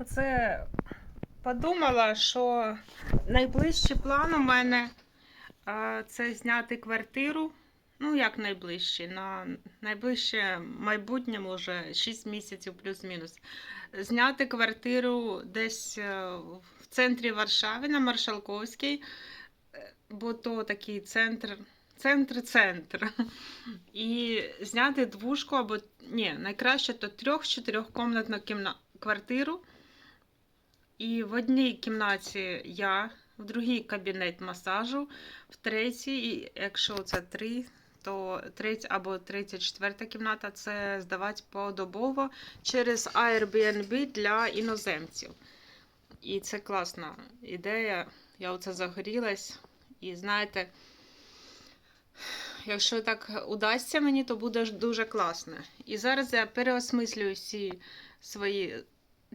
Оце подумала, що найближчий план у мене це зняти квартиру. Ну, як найближчий, на найближче майбутнє, може, 6 місяців плюс-мінус. Зняти квартиру десь е, в центрі Варшави на Маршалковській, е, бо то такий центр, центр-центр. І зняти двушку або ні, найкраще то трьох-чотирьохкомнатну кімна... квартиру. І в одній кімнаті я, в другій кабінет масажу, в третій, і якщо це три, то третя або третя, четверта кімната це здавати подобово через Airbnb для іноземців. І це класна ідея. Я оце загорілась. І знаєте, якщо так удасться мені, то буде дуже класно. І зараз я переосмислюю всі свої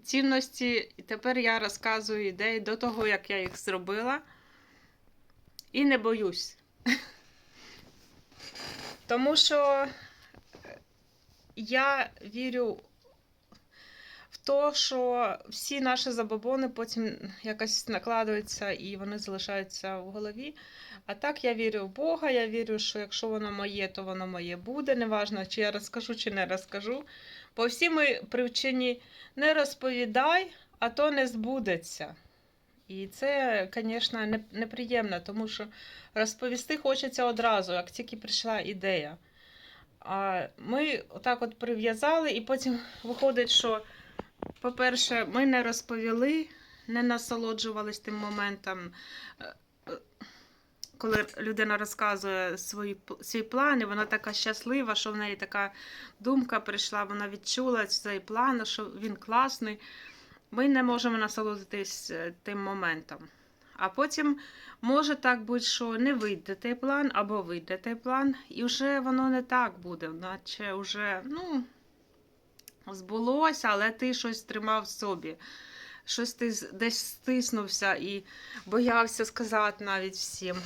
цінності, тепер я розказую ідеї до того, як я їх зробила. І не боюсь. Тому що я вірю в те, що всі наші забобони потім якось накладаються і вони залишаються в голові. А так я вірю в Бога, я вірю, що якщо воно моє, то воно моє буде. Неважно, чи я розкажу, чи не розкажу. По всій ми привчені не розповідай, а то не збудеться. І це, звісно, неприємно, тому що розповісти хочеться одразу, як тільки прийшла ідея. А ми отак от прив'язали, і потім виходить, що, по-перше, ми не розповіли, не насолоджувались тим моментом, коли людина розказує свої, свій план, і вона така щаслива, що в неї така думка прийшла, вона відчула цей план, що він класний. Ми не можемо насолодитись е, тим моментом. А потім може так бути, що не вийде той план, або вийде той план, і вже воно не так буде, наче вже, ну, збулося, але ти щось тримав в собі. Щось ти десь стиснувся і боявся сказати навіть всім.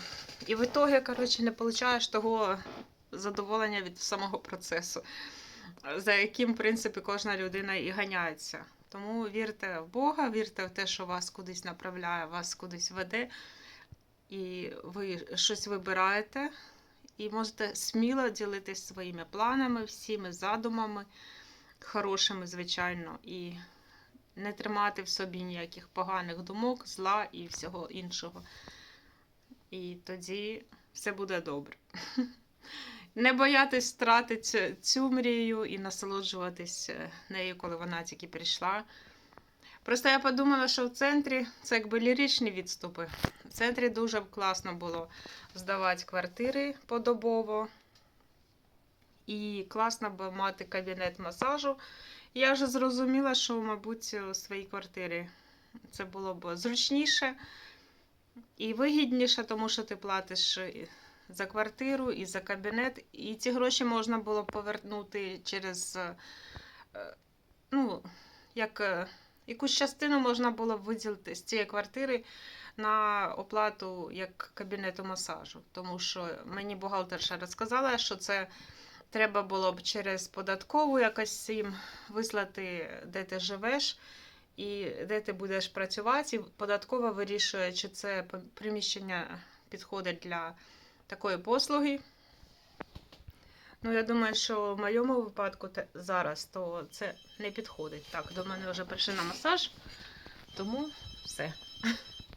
І в ітогі, коротше, не получаєш того задоволення від самого процесу, за яким, в принципі, кожна людина і ганяється. Тому вірте в Бога, вірте в те, що вас кудись направляє, вас кудись веде, і ви щось вибираєте, і можете сміло ділитись своїми планами, всіми задумами, хорошими, звичайно, і не тримати в собі ніяких поганих думок, зла і всього іншого. І тоді все буде добре. Не боятись втратити цю- мрію і насолоджуватись е, нею, коли вона тільки прийшла. Просто я подумала, що в центрі це якби ліричні відступи. В центрі дуже класно було здавати квартири подобово. І класно б мати кабінет масажу. Я вже зрозуміла, що, мабуть, у своїй квартирі це було б зручніше і вигідніше, тому що ти платиш за квартиру і за кабінет, і ці гроші можна було повернути через е, ну, як, е, якусь частину можна було виділити з цієї квартири на оплату як кабінету масажу. Тому що мені бухгалтерша розказала, що це треба було б через податкову якось їм вислати, де ти живеш. І де ти будеш працювати, і податкова вирішує, чи це приміщення підходить для такої послуги. Ну, я думаю, що в моєму випадку зараз то це не підходить. Так, до мене вже прийшли на масаж, тому все.